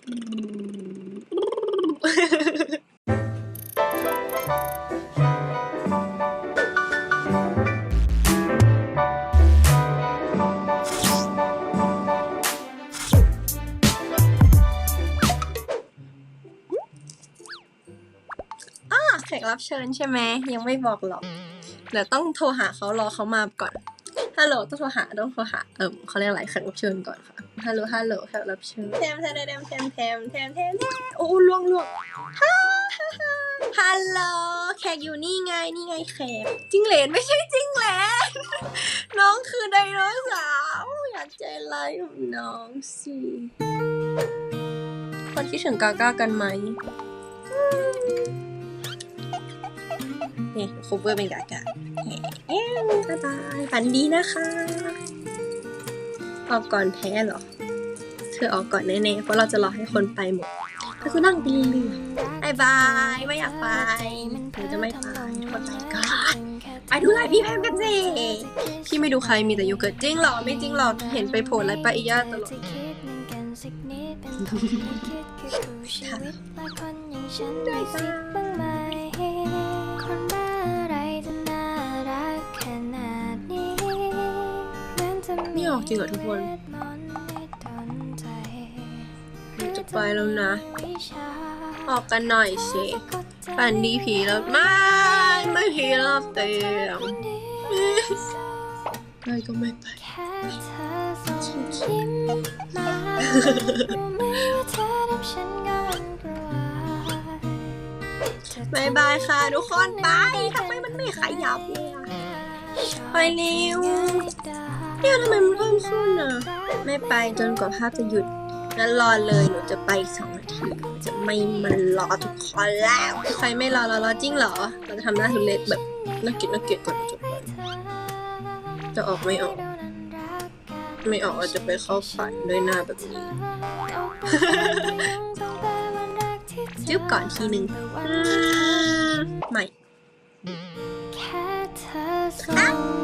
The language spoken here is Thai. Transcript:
แขกรับเชิญใช่ไหมยังไม่บอกหรอกเดี๋ยวต้องโทรหาเขารอเขามาก่อน ฮัลโหลต้องโทรหาต้องโทรหาเออเขาเรียกอะไรแขกรับเชิญก่อนค่ะฮัลโหลฮัลโหลแขกรับเชิญแทมแทมแทมแทมแทมแทมแทมโอ้ล่วงล่วงฮัลโหลแขกอยู่นี่ไงนี่ไงแขกจิ้งเหลนไม่ใช่จิ้งเหลนน้องคือไดโนเสาร์อยากใจร้ายกับน้องสิคนคิดถึงกาก้ากันไหมนี่คุปเปอร์เป็นกากาเอ๊ะบ๊ายบายฝันดีนะคะ ออกก่อนแพ้เหรอ เธอออกก่อนแน่ๆ เพราะเราจะรอให้คนไปหมดก็คือนั่งไปเรื่อยๆบายบาย ไม่อยากไปหนูจะไม่ไปทุกคนไปก่อนไปดูไลฟ์พี่แพมกันสิ พี่ไม่ดูใครมีแต่โยเกิร์ตจริงเหรอ ไม่จริงหรอกเห็นไปโผล่ไลฟ์ปาอีย่าตลอดค่ะได้สิบ้า ออกจริงเหรอทุกคนหนูจะไปแล้วนะ ออกกันหน่อยสิฝันดีผีแล้วไม่ไม่ผีรอบเตียงไปก็ไม่ไปแค่เธอส่งยิ้มมารู้ไหมว่าเธอทำฉันก็วันกลัวบายบายค่ะ ทุกคนไปทำไมมันไม่ขยับเลยอะไปเร็ว เนี่ยทำไมมันเพิ่มขึ้นอะไม่ไปจนกว่าภาพจะหยุด งั้นรอเลยหนูจะไปสองนาที จะไม่มันรอทุกคนแล้ว ใครไม่รอรอรอจริงเหรอ เราจะทำหน้าทุเรศแบบน่าเกลียดน่าเกลียดก่อนจบเลยจะออกไม่ออก ไม่ออกเราจะไปเข้าฝันด้วยหน้าแบบนี้จึ๊บก่อนทีหนึ่งอืมใหม่อส่งยิ้ม